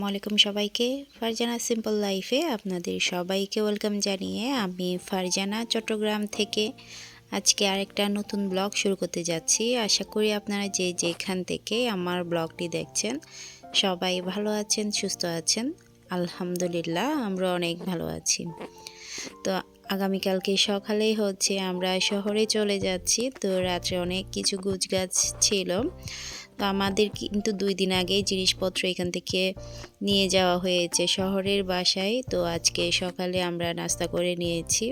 আসসালামু আলাইকুম সবাইকে। ফারজানা সিম্পল লাইফে আপনাদের সবাইকে ওয়েলকাম জানিয়ে আমি ফারজানা চট্টগ্রাম থেকে আজকে আরেকটা নতুন ব্লগ শুরু করতে যাচ্ছি। আশা করি আপনারা যে যেখান থেকে আমার ব্লগটি দেখছেন, সবাই ভালো আছেন, সুস্থ আছেন। আলহামদুলিল্লাহ, আমরা অনেক ভালো আছি। তো আগামীকালকে সকালেই হচ্ছে আমরা শহরে চলে যাচ্ছি। তো রাত্রে অনেক কিছু গুছগাছ ছিল। তো আমাদের কিন্তু দুই দিন আগেই জিনিসপত্র এখান থেকে নিয়ে যাওয়া হয়েছে শহরের বাসায়। তো আজকে সকালে আমরা নাস্তা করে নিয়েছি।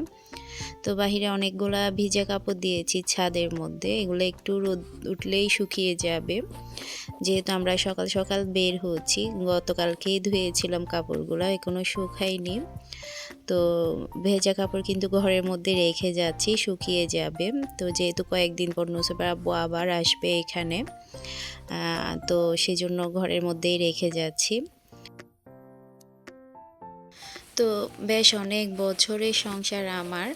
তো বাহিরে অনেকগুলা ভিজা কাপড় দিয়েছি ছাদের মধ্যে। এগুলো একটু রোদ উঠলেই শুকিয়ে যাবে। যেহেতু আমরা সকাল সকাল বের হচ্ছি, গতকালকেই ধুয়েছিলাম কাপড়গুলো এখনও শুকায়নি। তো ভেজা কাপড় কিন্তু ঘরের মধ্যে রেখে যাচ্ছি, শুকিয়ে যাবে। তো যেহেতু কয়েকদিন পর নুসেবার আব্বু আবার আসবে এখানে তো সেজন্য ঘরের মধ্যেই রেখে যাচ্ছি। তো বেশ অনেক বছরের সংসার আমার।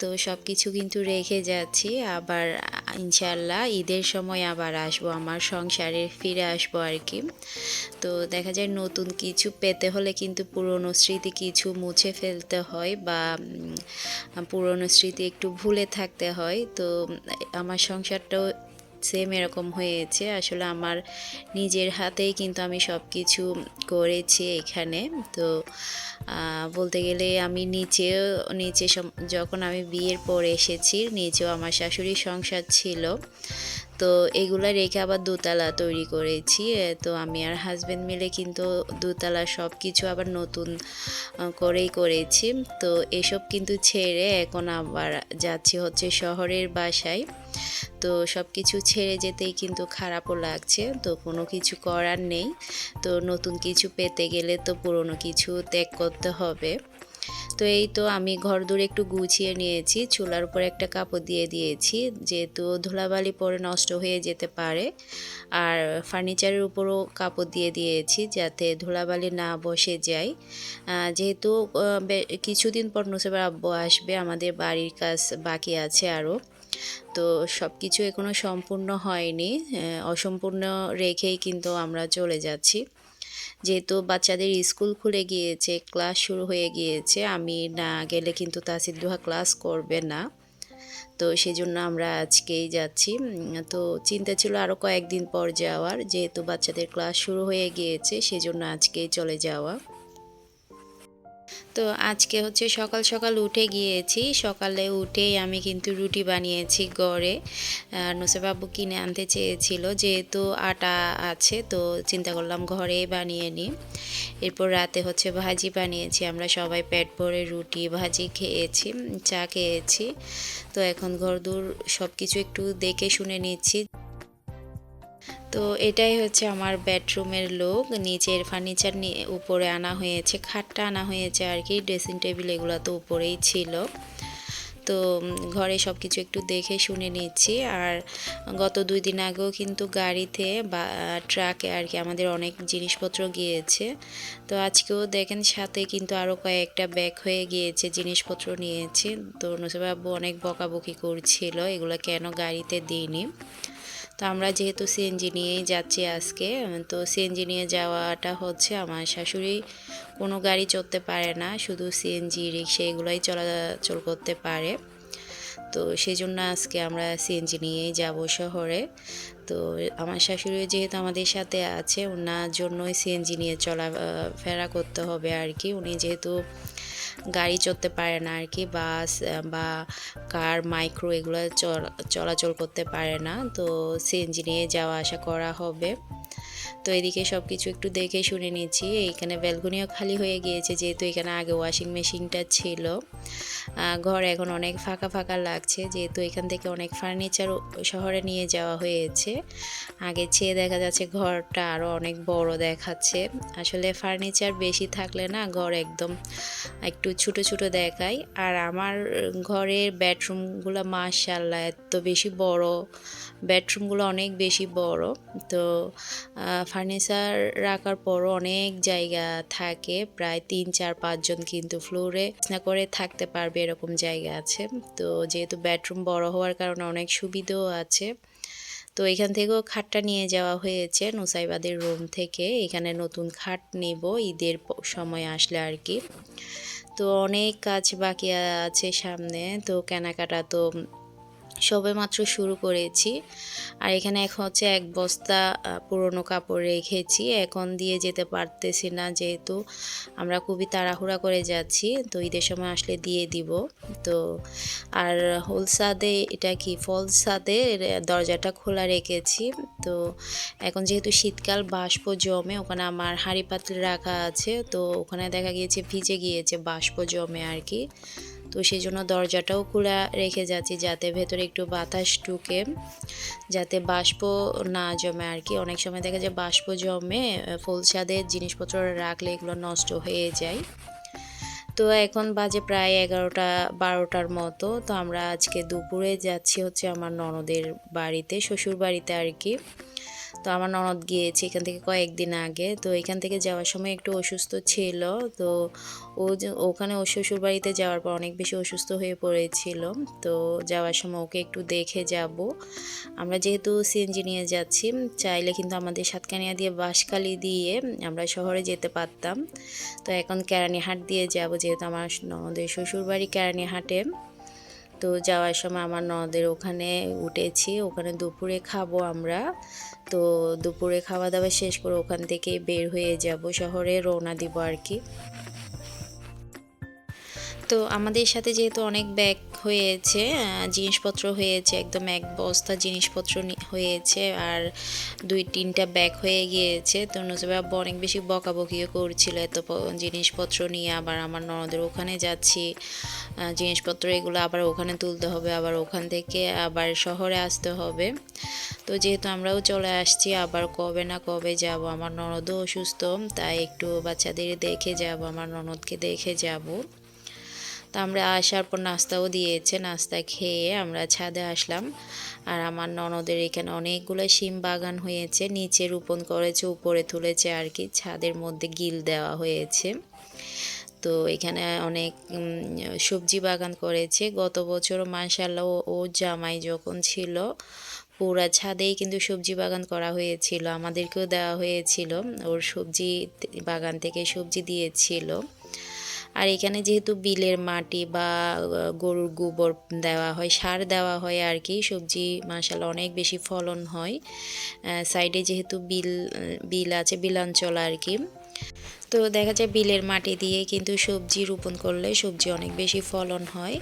তো সব কিছু কিন্তু রেখে যাচ্ছি। আবার ইনশাল্লাহ ঈদের সময় আবার আসব, আমার সংসারে ফিরে আসব আর কি। তো দেখা যায় নতুন কিছু পেতে হলে কিন্তু পুরনো স্মৃতি কিছু মুছে ফেলতে হয় বা পুরনো স্মৃতি একটু ভুলে থাকতে হয়। তো আমার সংসারটাও সেম এরকম হয়েছে। আসলে আমার নিজের হাতেই কিন্তু আমি সব কিছু করেছি এখানে। তো বলতে গেলে আমি নিচেও, নিচে যখন আমি বিয়ের পর এসেছি, নিচেও আমার শাশুড়ির সংসার ছিল। তো এগুলা রেখে আবার দোতলা তৈরি করেছি। তো আমি আর হাজব্যান্ড মিলে কিন্তু দোতলা সব কিছু আবার নতুন করেই করেছি। তো এসব কিন্তু ছেড়ে এখন আবার যাচ্ছি হচ্ছে শহরের বাসায়। তো সব কিছু ছেড়ে যেতেই কিন্তু খারাপও লাগছে। তো কোনো কিছু করার নেই। তো নতুন কিছু পেতে গেলে তো পুরনো কিছু ত্যাগ করতে হবে। তো এই তো আমি ঘর দূরে একটু গুছিয়ে নিয়েছি। চুলার উপর একটা কাপড় দিয়ে দিয়েছি। যেহেতু ধুলাবালি পরে নষ্ট হয়ে যেতে পারে। আর ফার্নিচারের উপরও কাপড় দিয়ে দিয়েছি যাতে ধুলাবালি না বসে যায়। যেহেতু কিছুদিন পর নুসেবার আব্বু আসবে। আমাদের বাড়ির কাজ বাকি আছে আরও। তো সব কিছু এখনও সম্পূর্ণ হয়নি অসম্পূর্ণ রেখেই কিন্তু আমরা চলে যাচ্ছি। যেহেতু বাচ্চাদের স্কুল খুলে গিয়েছে, ক্লাস শুরু হয়ে গিয়েছে, আমি না গেলে কিন্তু তাসিদ দোহা ক্লাস করবে না। তো সেই জন্য আমরা আজকেই যাচ্ছি। তো চিন্তা ছিল আরও কয়েকদিন পর যাওয়ার, যেহেতু বাচ্চাদের ক্লাস শুরু হয়ে গিয়েছে, সেজন্য আজকেই চলে যাওয়া। তো আজকে হচ্ছে সকাল সকাল উঠে গিয়েছি। সকালে উঠেই আমি কিন্তু রুটি বানিয়েছি গড়ে। নুসেবাবু কিনে আনতে চেয়েছিল, যেহেতু আটা আছে তো চিন্তা করলাম ঘরে বানিয়ে নিই। এরপর রাতে হচ্ছে ভাজি বানিয়েছি, আমরা সবাই পেট ভরে রুটি, ভাজি খেয়েছি, চা খেয়েছি। তো এখন ঘরদূর সব কিছু একটু দেখে শুনে নিচ্ছি। তো এটাই হচ্ছে আমার বেডরুমের লোক নিচের ফার্নিচার নিয়ে উপরে আনা হয়েছে, খাটটা আনা হয়েছে আর কি। ড্রেসিং টেবিল এগুলো তো উপরেই ছিল। তো ঘরে সব কিছু একটু দেখে শুনে নিচ্ছি। আর গত দুই দিন আগেও কিন্তু গাড়িতে বা ট্রাকে আর কি আমাদের অনেক জিনিসপত্র গিয়েছে। তো আজকেও দেখেন সাথে কিন্তু আরও কয়েকটা ব্যাগ হয়ে গিয়েছে, জিনিসপত্র নিয়েছি। তো নসিবাবু অনেক বকাবকি করছিল, এগুলো কেন গাড়িতে দিইনি? তো আমরা যেহেতু সিএনজি নিয়েই যাচ্ছি আজকে, তো সিএনজি নিয়ে যাওয়াটা হচ্ছে আমার শাশুড়ি কোনো গাড়ি চলতে পারে না, শুধু সিএনজি রিক্সা এগুলোই চলাচল করতে পারে। তো সেই জন্য আজকে আমরা সিএনজি নিয়েই যাব শহরে। তো আমার শাশুড়ি যেহেতু আমাদের সাথে আছে, ওনার জন্যই সিএনজি নিয়ে চলা ফেরা করতে হবে আর কি। উনি যেহেতু গাড়ি চলতে পারে না আর কি, বাস বা কার, মাইক্রো এগুলো চলাচল করতে পারে না। তো সিএনজি নিয়ে যাওয়া আসা করা হবে। তো এদিকে সব কিছু একটু দেখে শুনে নিয়েছি এইখানে ব্যালকনিও খালি হয়ে গিয়েছে, যেহেতু এখানে আগে ওয়াশিং মেশিনটা ছিল। ঘর এখন অনেক ফাঁকা ফাঁকা লাগছে, যেহেতু এখান থেকে অনেক ফার্নিচার শহরে নিয়ে যাওয়া হয়েছে। আগে চেয়ে দেখা যাচ্ছে ঘরটা আরও অনেক বড় দেখাচ্ছে। আসলে ফার্নিচার বেশি থাকলে না ঘর একদম একটু ছোটো ছোটো দেখায়। আর আমার ঘরের বেডরুমগুলো মাশাল্লাহ এত বেশি বড়। বেডরুমগুলো অনেক বেশি বড়। তো ফার্নিচার রাখার পরও অনেক জায়গা থাকে। প্রায় তিন, চার পাঁচজন কিন্তু ফ্লোরে না করে থাকতে পারবে এরকম জায়গা আছে। তো যেহেতু বেডরুম বড় হওয়ার কারণে অনেক সুবিধাও আছে। তো এখান থেকেও খাটটা নিয়ে যাওয়া হয়েছে নুসাইবাদের রুম থেকে। এখানে নতুন খাট নেব, ঈদের সময় আসলে আর কি। তো অনেক কাজ বাকি আছে সামনে। তো কেনাকাটা তো সবে মাত্র শুরু করেছি। আর এখানে এখন হচ্ছে এক বস্তা পুরনো কাপড় রেখেছি। এখন দিয়ে যেতে পারতেছি না যেহেতু আমরা খুবই তাড়াহুড়া করে যাচ্ছি, তো ঈদের সময় আসলে দিয়ে দিব। তো আর হোলসাদে এটা কি ফলসাদে দরজাটা খোলা রেখেছি। তো এখন যেহেতু শীতকাল, বাষ্প জমে, ওখানে আমার হাঁড়ি পাতিল রাখা আছে, তো ওখানে দেখা গিয়েছে ভিজে গিয়েছে বাষ্প জমে আর কি। তো সেই জন্য দরজাটাও খোলা রেখে যাচ্ছি যাতে ভেতরে একটু বাতাস ঢুকে, যাতে বাষ্প না জমে আর কি। অনেক সময় দেখা যায় বাষ্প জমে ফুলসাদের জিনিসপত্র রাখলে এগুলো নষ্ট হয়ে যায়। তো এখন বাজে প্রায় এগারোটা, বারোটার মতো। তো আমরা আজকে দুপুরে যাচ্ছি হচ্ছে আমার ননদের বাড়িতে শ্বশুর বাড়িতে আর কি। তো আমার ননদ গিয়েছে এখান থেকে কয়েকদিন আগে। তো এখান থেকে যাওয়ার সময় একটু অসুস্থ ছিল। তো ও ওখানে ও শ্বশুর বাড়িতে যাওয়ার পর অনেক বেশি অসুস্থ হয়ে পড়েছিল। তো যাওয়ার সময় ওকে একটু দেখে যাব। আমরা যেহেতু সিএনজি নিয়ে যাচ্ছি, চাইলে কিন্তু আমাদের সাতকানিয়া দিয়ে বাঁশখালি দিয়ে আমরা শহরে যেতে পারতাম। তো এখন কেরানীহাট দিয়ে যাব, যেহেতু আমার ননদের শ্বশুর বাড়ি কেরানীহাটে। তো যাওয়ার সময় আমার নদের ওখানে উঠেছি, ওখানে দুপুরে খাব আমরা। তো দুপুরে খাওয়া দাওয়া শেষ করে ওখান থেকে বের হয়ে যাব, শহরে রওনা দিব আর কি। তো আমাদের সাথে যেহেতু অনেক ব্যাগ হয়েছে জিনিসপত্র হয়েছে, একদম এক বস্তা জিনিসপত্র হয়েছে আর দুই তিনটা ব্যাগ হয়ে গিয়েছে। তো নুজবা আব্বু অনেক বেশি বকাবকিও করছিল, এত জিনিসপত্র নিয়ে আবার আমার ননদের ওখানে যাচ্ছি। জিনিসপত্র এগুলো আবার ওখানে তুলতে হবে, আবার ওখান থেকে আবার শহরে আসতে হবে। তো যেহেতু আমরাও চলে আসছি, আবার কবে না কবে যাব? আমার ননদও অসুস্থ, তাই একটু বাচ্চাদের দেখে যাব, আমার ননদকে দেখে যাব। তো আমরা আসার পর নাস্তাও দিয়েছে, নাস্তা খেয়ে আমরা ছাদে আসলাম। আর আমার ননদের এখানে অনেকগুলো শিম বাগান হয়েছে, নিচে রোপণ করেছে, উপরে তুলেছে আর কি, ছাদের মধ্যে গিল দেওয়া হয়েছে। তো এখানে অনেক সবজি বাগান করেছে। গত বছর মাশাল্লাহ ও ও জামাই যখন ছিল, পুরা ছাদেই কিন্তু সবজি বাগান করা হয়েছিল, আমাদেরকেও দেওয়া হয়েছিল। ওর সবজি বাগান থেকে সবজি দিয়েছিল। আর এখানে যেহেতু বিলের মাটি বা গরুর গোবর দেওয়া হয়, সার দেওয়া হয় আর কি, সবজি মাসাল অনেক বেশি ফলন হয়। সাইডে যেহেতু বিল বিল আছে বিলাঞ্চল আর কি। তো দেখা যায় বিলের মাটি দিয়ে কিন্তু সবজি রোপণ করলে সবজি অনেক বেশি ফলন হয়।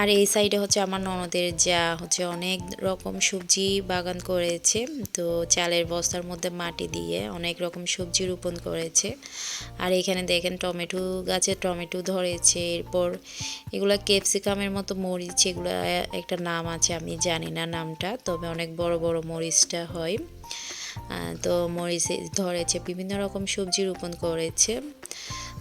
আর এই সাইডে হচ্ছে আমার ননদের যা হচ্ছে অনেক রকম সবজি বাগান করেছে। তো চালের বস্তার মধ্যে মাটি দিয়ে অনেক রকম সবজি রোপণ করেছে। আর এখানে দেখেন টমেটো গাছে টমেটো ধরেছে। এরপর এগুলো ক্যাপসিকামের মতো মরিচ, এগুলো একটা নাম আছে, আমি জানি না নামটা, তবে অনেক বড় বড় মরিচটা হয়। তো মরিচ ধরেছে, বিভিন্ন রকম সবজি রোপণ করেছে।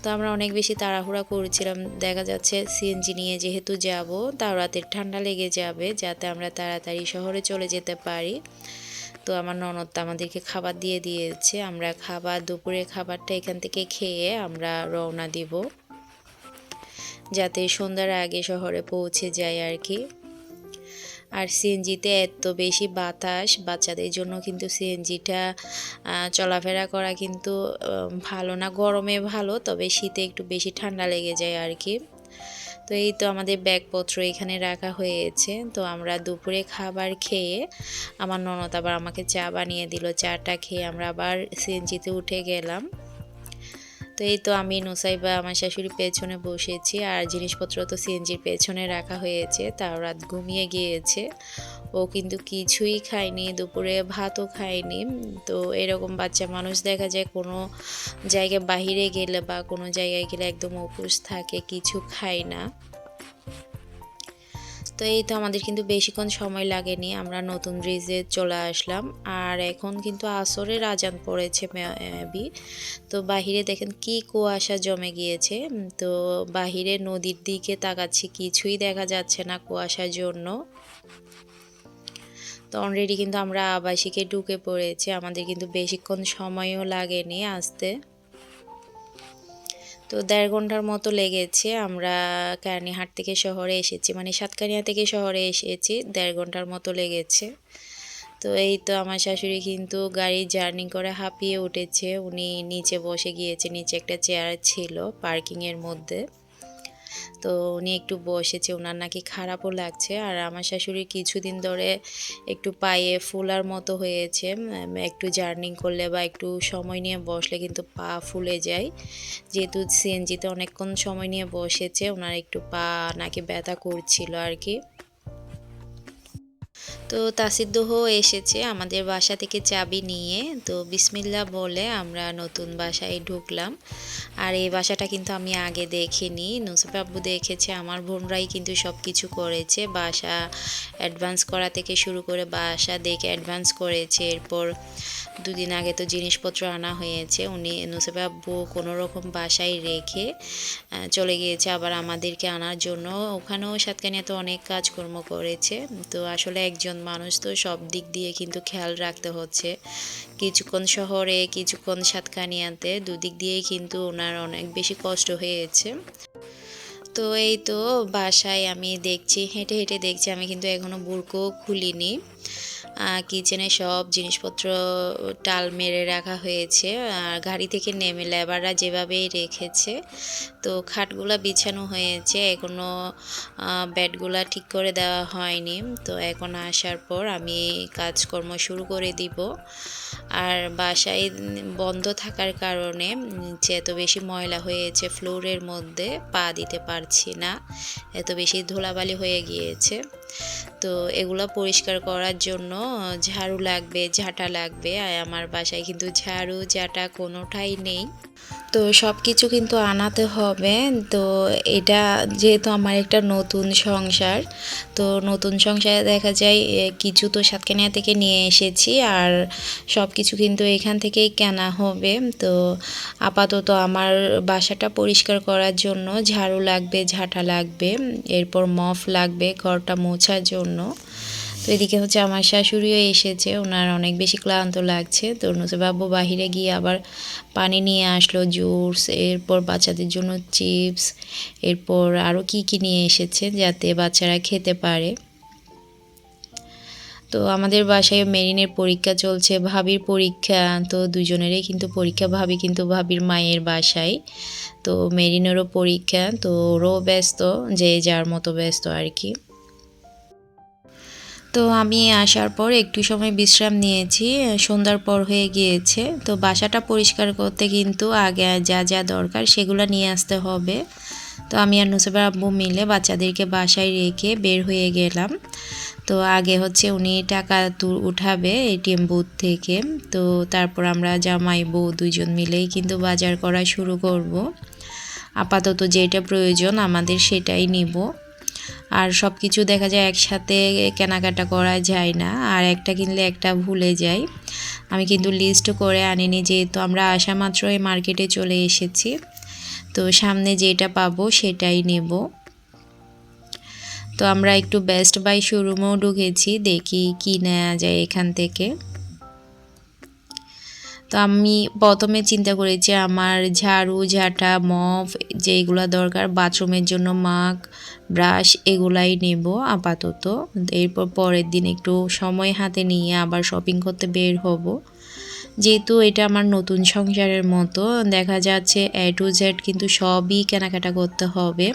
তো আমরা অনেক বেশি তাড়াহুড়া করেছিলাম। দেখা যাচ্ছে সিএনজি নিয়ে যেহেতু যাব, তাও রাতের ঠান্ডা লেগে যাবে, যাতে আমরা তাড়াতাড়ি শহরে চলে যেতে পারি। তো আমার ননদ আমাদেরকে খাবার দিয়ে দিয়েছে। আমরা খাবার দুপুরে খাবারটা এখান থেকে খেয়ে আমরা রওনা দিব। যাতে সন্ধ্যার আগে শহরে পৌঁছে যাই আর কি। আর সিএনজিতে এত বেশি বাতাস, বাচ্চাদের জন্য কিন্তু সিএনজিটা চলাফেরা করা কিন্তু ভালো না। গরমে ভালো, তবে শীতে একটু বেশি ঠান্ডা লেগে যায় আর কি তো এই তো আমাদের ব্যাগপত্র এখানে রাখা হয়েছে। তো আমরা দুপুরে খাবার খেয়ে, আমার ননদ আবার আমাকে চা বানিয়ে দিল। চাটা খেয়ে আমরা আবার সিএনজিতে উঠে গেলাম। তো এই তো আমি নোসাইবা, আমার শাশুড়ি পেছনে বসেছি আর জিনিসপত্র তো সিএনজির পেছনে রাখা হয়েছে। তাও রাত ঘুমিয়ে গিয়েছে। ও কিন্তু কিছুই খায়নি, দুপুরে ভাতও খায়নি। তো এরকম বাচ্চা মানুষ দেখা যায় কোনো জায়গায় বাহিরে গেলে বা কোনো জায়গায় গেলে একদম উপোস থাকে, কিছু খায় না। তো এই তো আমাদের কিন্তু বেশিক্ষণ সময় লাগেনি, আমরা নতুন ব্রিজে চলে আসলাম। আর এখন কিন্তু আসরের আজান পড়েছে মেবি। তো বাহিরে দেখেন কি কুয়াশা জমে গিয়েছে। তো বাহিরে নদীর দিকে তাকাচ্ছি, কিছুই দেখা যাচ্ছে না কুয়াশার জন্য। তো অলরেডি কিন্তু আমরা আবাসিকে ঢুকে পড়েছি, আমাদের কিন্তু বেশিক্ষণ সময়ও লাগেনি আসতে। তো দেড় ঘণ্টার মতো লেগেছে। আমরা কানিহাট থেকে শহরে এসেছি। মানে সাতকানিয়া থেকে শহরে এসেছি। দেড় ঘণ্টার মতো লেগেছে। তো এই তো আমার শাশুড়ি কিন্তু গাড়ি জার্নি করে হাঁপিয়ে উঠেছে। উনি নিচে বসে গিয়েছে। নিচে একটা চেয়ার ছিল পার্কিংয়ের মধ্যে। তো উনি একটু বসেছে ওনার নাকি খারাপও লাগছে। আর আমার শাশুড়ি কিছুদিন ধরে একটু পায়ে ফুলার মতো হয়েছে একটু জার্নিং করলে বা একটু সময় নিয়ে বসলে কিন্তু পা ফুলে যায়। যেহেতু সিএনজিতে অনেকক্ষণ সময় নিয়ে বসেছে ওনার একটু পা নাকি ব্যথা করছিল আর কি। তো তাসিদ্দহ এসেছে আমাদের বাসা থেকে চাবি নিয়ে। তো বিসমিল্লা বলে আমরা নতুন বাসায় ঢুকলাম। আর এই বাসাটা কিন্তু আমি আগে দেখিনি। নুসুফ আব্বু দেখেছে, আমার বোনরাই কিন্তু সব কিছু করেছে। বাসা অ্যাডভান্স করা থেকে শুরু করে বাসা দেখে অ্যাডভান্স করেছে। এরপর দুদিন আগে তো জিনিসপত্র আনা হয়েছে। উনি নুসুফ আব্বু কোনো রকম বাসায় রেখে চলে গিয়েছে আবার আমাদেরকে আনার জন্য। ওখানেও সাতকানিয়া তো অনেক কাজকর্ম করেছে। তো আসলে একজন মানুষ তো সব দিক দিয়ে কিন্তু খেয়াল রাখতে হচ্ছে। কিছুক্ষণ শহরে, কিছুক্ষণ সাতখানিয়াতে দুদিক দিয়েই কিন্তু ওনার অনেক বেশি কষ্ট হয়েছে। তো এই তো বাসায় আমি দেখছি, হেঁটে হেঁটে দেখছি, আমি কিন্তু এখনও বুড়কো খুলিনি। কিচেনে সব জিনিসপত্র টাল মেরে রাখা হয়েছে। আর গাড়ি থেকে নেমে লেবাররা যেভাবেই রেখেছে, তো খাটগুলো বিছানো হয়েছে। এখনও বেডগুলা ঠিক করে দেওয়া হয়নি। তো এখন আসার পর আমি কাজকর্ম শুরু করে দিব। আর বাসায় বন্ধ থাকার কারণে যে এত বেশি ময়লা হয়েছে, ফ্লোরের মধ্যে পা দিতে পারছি না। এত বেশি ধুলাবালি হয়ে গিয়েছে। তো এগুলো পরিষ্কার করার জন্য ঝাড়ু লাগবে, ঝাঁটা লাগবে। আর আমার বাসায় কিন্তু ঝাড়ু, ঝাঁটা কোনোটাই নেই। তো সব কিছু কিন্তু আনাতে হবে। তো এটা যেহেতু আমার একটা নতুন সংসার, তো নতুন সংসারে দেখা যায় কিছু তো সাতকানিয়া থেকে নিয়ে এসেছি আর সব কিছু কিন্তু এখান থেকেই কেনা হবে। তো আপাতত আমার বাসাটা পরিষ্কার করার জন্য ঝাড়ু লাগবে, ঝাঁটা লাগবে, এরপর মফ লাগবে, ঘরটা মোছার জন্য। তো এদিকে হচ্ছে আমার শাশুড়িও এসেছে, ওনার অনেক বেশি ক্লান্ত লাগছে। তো বাবু বাহিরে গিয়ে আবার পানি নিয়ে আসলো, জুস, এরপর বাচ্চাদের জন্য চিপস, এরপর আরও কি কি নিয়ে এসেছে যাতে বাচ্চারা খেতে পারে। তো আমাদের বাসায় মেরিনের পরীক্ষা চলছে, ভাবির পরীক্ষা, তো দুজনেরই কিন্তু পরীক্ষা, ভাবি কিন্তু ভাবির মায়ের বাসায়। তো মেরিনেরও পরীক্ষা, তো ওরও ব্যস্ত, যে যার মতো ব্যস্ত আর কি। তো আমি আসার পর একটু সময় বিশ্রাম নিয়েছি, সন্ধ্যার পর হয়ে গিয়েছে। তো বাসাটা পরিষ্কার করতে কিন্তু আগে যা যা দরকার সেগুলো নিয়ে আসতে হবে। তো আমি আর নুসেবার আব্বু মিলে বাচ্চাদেরকে বাসায় রেখে বের হয়ে গেলাম। তো আগে হচ্ছে উনি টাকা উঠাবে এটিএম বুথ থেকে। তো তারপর আমরা জামাই বউ দুইজন মিলেই কিন্তু বাজার করা শুরু করব। আপাতত যেটা প্রয়োজন আমাদের সেটাই নিব। আর সব কিছু দেখা যায় একসাথে কেনাকাটা করা যায় না, আর একটা কিনলে একটা ভুলে যাই। আমি কিন্তু লিস্ট করে আনিনি যেহেতু আমরা আসা মাত্র এই মার্কেটে চলে এসেছি, তো সামনে যেটা পাবো সেটাই নেব। তো আমরা একটু বেস্ট বাই শোরুমেও ঢুকেছি, দেখি কি নেওয়া যায় এখান থেকে। তো আমি প্রথমে চিন্তা করেছি আমার ঝাড়ু, ঝাঁটা, মফ যেগুলো দরকার, বাথরুমের জন্য মাগ ব্রাশ এগুলাই নেব আপাতত। এরপর পরের দিন একটু সময় হাতে নিয়ে আবার শপিং করতে বের হব। যেহেতু এটা আমার নতুন সংসারের মতো, দেখা যাচ্ছে এ টু জেড কিন্তু সবই কেনাকাটা করতে হবে।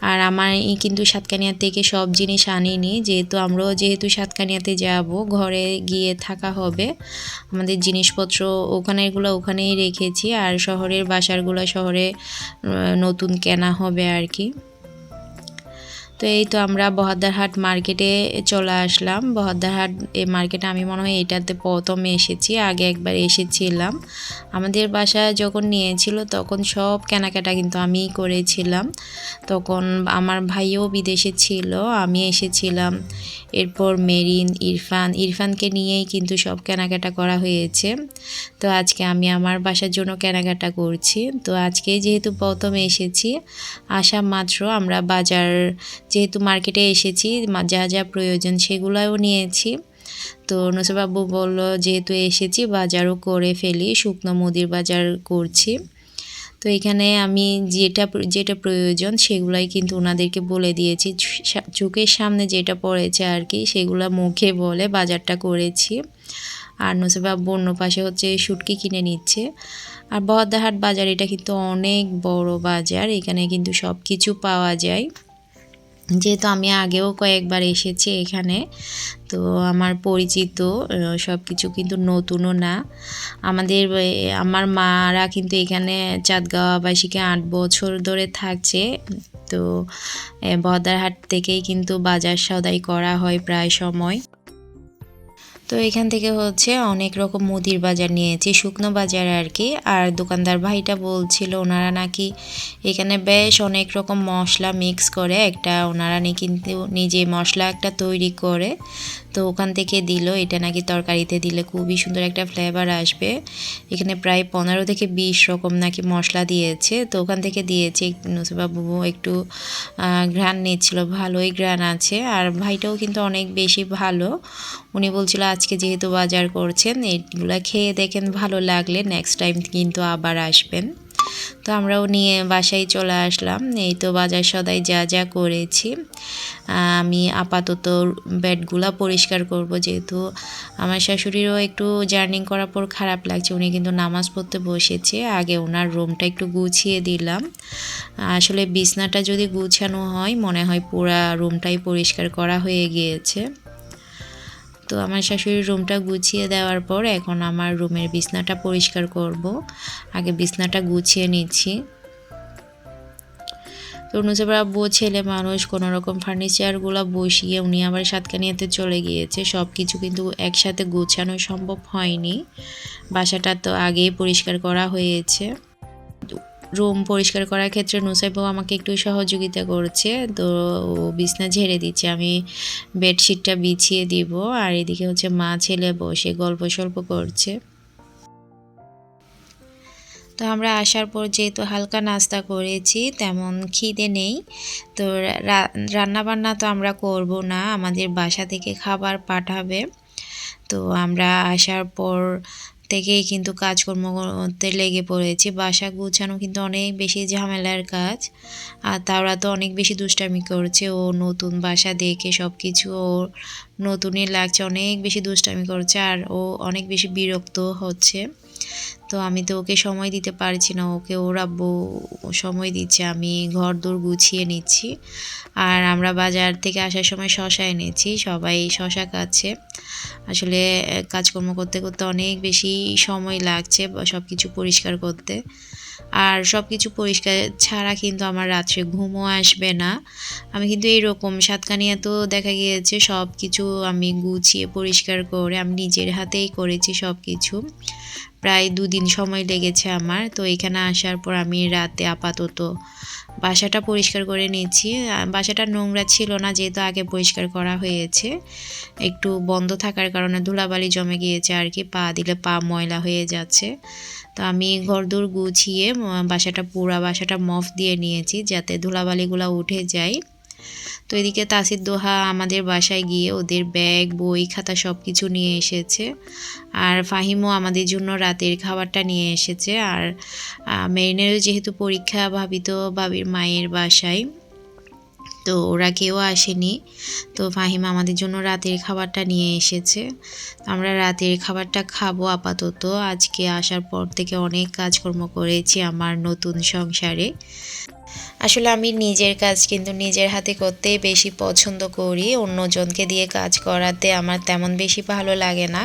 আর আমার কিন্তু সাতকানিয়া থেকে সব জিনিস আনিনি। যেহেতু আমরাও যেহেতু সাতকানিয়াতে যাব, ঘরে গিয়ে থাকা হবে। আমাদের জিনিসপত্র ওখানেরগুলো ওখানেই রেখেছি। আর শহরের বাসারগুলো শহরে নতুন কেনা হবে আর কি। তো এই তো আমরা বহদ্দারহাট মার্কেটে চলে আসলাম। বহদ্দারহাট এই মার্কেটে আমি মনে হয় এটাতে প্রথমে এসেছি, আগে একবার এসেছিলাম। আমাদের বাসায় যখন নিয়েছিল তখন সব কেনাকাটা কিন্তু আমিই করেছিলাম। তখন আমার ভাইও বিদেশে ছিল, আমি এসেছিলাম। এরপর মেরিন, ইরফান, ইরফানকে নিয়েই কিন্তু সব কেনাকাটা করা হয়েছে। তো আজকে আমি আমার বাসার জন্য কেনাকাটা করছি। তো আজকে যেহেতু প্রথম এসেছি, আসা মাত্র আমরা বাজার যেহেতু মার্কেটে এসেছি যা যা প্রয়োজন সেগুলোও নিয়েছি। তো নসবাবু বলল, যেহেতু এসেছি, বাজারও করে ফেলি, শুকনো মুদির বাজার করছি। তো এখানে আমি যেটা যেটা প্রয়োজন সেগুলাই কিন্তু ওনাদেরকে বলে দিয়েছি। চোখের সামনে যেটা পড়েছে আর কি, সেগুলো মুখে বলে বাজারটা করেছি। আর নসিবা অন্য পাশে হচ্ছে শুটকি কিনে নিচ্ছে। আর বহদ্দাহাট বাজার, এটা কিন্তু অনেক বড় বাজার, এখানে কিন্তু সব কিছু পাওয়া যায়। যেহেতু আমি আগেও কয়েকবার এসেছি এখানে, তো আমার পরিচিত সব কিছু কিন্তু নতুনও না। আমাদের আমার মারা কিন্তু এখানে চাঁদগাঁওবাসীকে আট বছর ধরে থাকছে। তো বদারহাট থেকেই কিন্তু বাজার সদাই করা হয় প্রায় সময়। তো এখান থেকে হচ্ছে অনেক রকম মুদির বাজার নিয়েছি, শুকনো বাজার আর কি আর দোকানদার ভাইটা বলছিল ওনারা নাকি এখানে বেশ অনেক রকম মশলা মিক্স করে, একটা ওনারা কিন্তু নিজে মশলা একটা তৈরি করে, তো ওখান থেকে দিল। এটা নাকি তরকারিতে দিলে খুবই সুন্দর একটা ফ্লেভার আসবে। এখানে প্রায় পনেরো থেকে বিশ রকম নাকি মশলা দিয়েছে। তো ওখান থেকে দিয়েছে নুসবাবু একটু ঘ্রাণ নিচ্ছিল, ভালোই ঘ্রাণ আছে। আর ভাইটাও কিন্তু অনেক বেশি ভালো। উনি বলছিল, আজকে যেহেতু বাজার করছেন এইগুলো খেয়ে দেখেন, ভালো লাগলে নেক্সট টাইম কিন্তু আবার আসবেন। তো আমরাও নিয়ে বাসায় চলে আসলাম। এই তো বাজার সদাই যা যা করেছি। আমি আপাতত বেডগুলা পরিষ্কার করব যেহেতু আমার শাশুড়িরও একটু জার্নিং করার পর খারাপ লাগছে, উনি কিন্তু নামাজ পড়তে বসেছে। আগে ওনার রুমটা একটু গুছিয়ে দিলাম। আসলে বিছনাটা যদি গুছানো হয়, মনে হয় পুরা রুমটাই পরিষ্কার করা হয়ে গিয়েছে। তো আমার শাশুড়ির রুমটা গুছিয়ে দেওয়ার পর এখন আমার রুমের বিছনাটা পরিষ্কার করব। আগে বিছনাটা গুছিয়ে নিচ্ছি। তো নুসেবার আব্বু ছেলে মানুষ কোনো রকম ফার্নিচারগুলো বসিয়ে উনি আবার সাতকানিয়াতে চলে গিয়েছে। সব কিছু কিন্তু একসাথে গোছানো সম্ভব হয়নি। বাসাটা তো আগেই পরিষ্কার করা হয়েছে। রুম পরিষ্কার করার ক্ষেত্রে নুসাইবও আমাকে একটু সহযোগিতা করছে। তো বিছনা ঝেড়ে দিচ্ছে, আমি বেডশিটটা বিছিয়ে দিব। আর এদিকে হচ্ছে মা, ছেলে বসে গল্প সল্প করছে। তো আমরা আসার পর যেহেতু হালকা নাস্তা করেছি, তেমন খিদে নেই। তো রান্না বান্না তো আমরা করব না, আমাদের বাসা থেকে খাবার পাঠাবে। তো আমরা আসার পর থেকেই কিন্তু কাজকর্ম করতে লেগে পড়েছে। বাসা গুছানো কিন্তু অনেক বেশি ঝামেলার কাজ। আর তারা তো অনেক বেশি দুষ্টামি করছে। ও নতুন বাসা দেখে সব কিছু ওর নতুনই লাগছে, অনেক বেশি দুষ্টামি করছে আর ও অনেক বেশি বিরক্ত হচ্ছে। তো আমি তো ওকে সময় দিতে পারছি না, ওকে ওর আব্বু সময় দিচ্ছে, আমি ঘর দৌড় গুছিয়ে নিচ্ছি। আর আমরা বাজার থেকে আসার সময় শশা এনেছি, সবাই শশা কাছে আসলে কাজকর্ম করতে করতে অনেক বেশি সময় লাগছে সব কিছু পরিষ্কার করতে। আর সব কিছু পরিষ্কার ছাড়া কিন্তু আমার রাত্রে ঘুমও আসবে না। আমি কিন্তু এইরকম, সাতকানিয়া তো দেখা গিয়েছে সব কিছু আমি গুছিয়ে পরিষ্কার করে আমি নিজের হাতেই করেছি সব কিছু প্রায় দুদিন সময় লেগেছে আমার, তো এখানে আসার পর আমি রাতে আপাতত বাসাটা পরিষ্কার করে নিয়েছি। বাসাটা নোংরা ছিল না, যেহেতু আগে পরিষ্কার করা হয়েছে। একটু বন্ধ থাকার কারণে ধুলাবালি জমে গিয়েছে আর কি, পা দিলে পা ময়লা হয়ে যাচ্ছে। তো আমি ঘরদোর গুছিয়ে বাসাটা, পুরা বাসাটা মফ দিয়ে নিয়েছি যাতে ধুলাবালিগুলো উঠে যায়। তো এদিকে তাসির দোহা আমাদের বাসায় গিয়ে ওদের ব্যাগ, বই, খাতা সব কিছু নিয়ে এসেছে। আর ফাহিমও আমাদের জন্য রাতের খাবারটা নিয়ে এসেছে। আর মেরিনেরও যেহেতু পরীক্ষা ভাবি তো ভাবির মায়ের বাসায়, তো ওরা কেউ আসেনি। তো ফাহিম আমাদের জন্য রাতের খাবারটা নিয়ে এসেছে। আমরা রাতের খাবারটা খাব আপাতত। আজকে আসার পর থেকে অনেক কাজকর্ম করেছি আমার নতুন সংসারে। আসলে আমি নিজের কাজ কিন্তু নিজের হাতে করতেই বেশি পছন্দ করি। অন্যজনকে দিয়ে কাজ করাতে আমার তেমন বেশি ভালো লাগে না।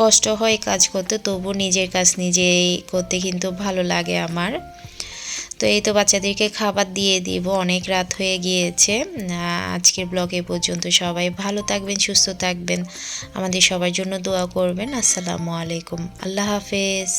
কষ্ট হয় কাজ করতে তবু নিজের কাজ নিজেই করতে কিন্তু ভালো লাগে আমার। তো এই তো বাচ্চাদেরকে খাবার দিয়ে দিব, অনেক রাত হয়ে গিয়েছে। আজকের ব্লগে পর্যন্ত সবাই ভালো থাকবেন, সুস্থ থাকবেন। আমাদের সবার জন্য দোয়া করবেন। আসসালামু আলাইকুম। আল্লাহ হাফেজ।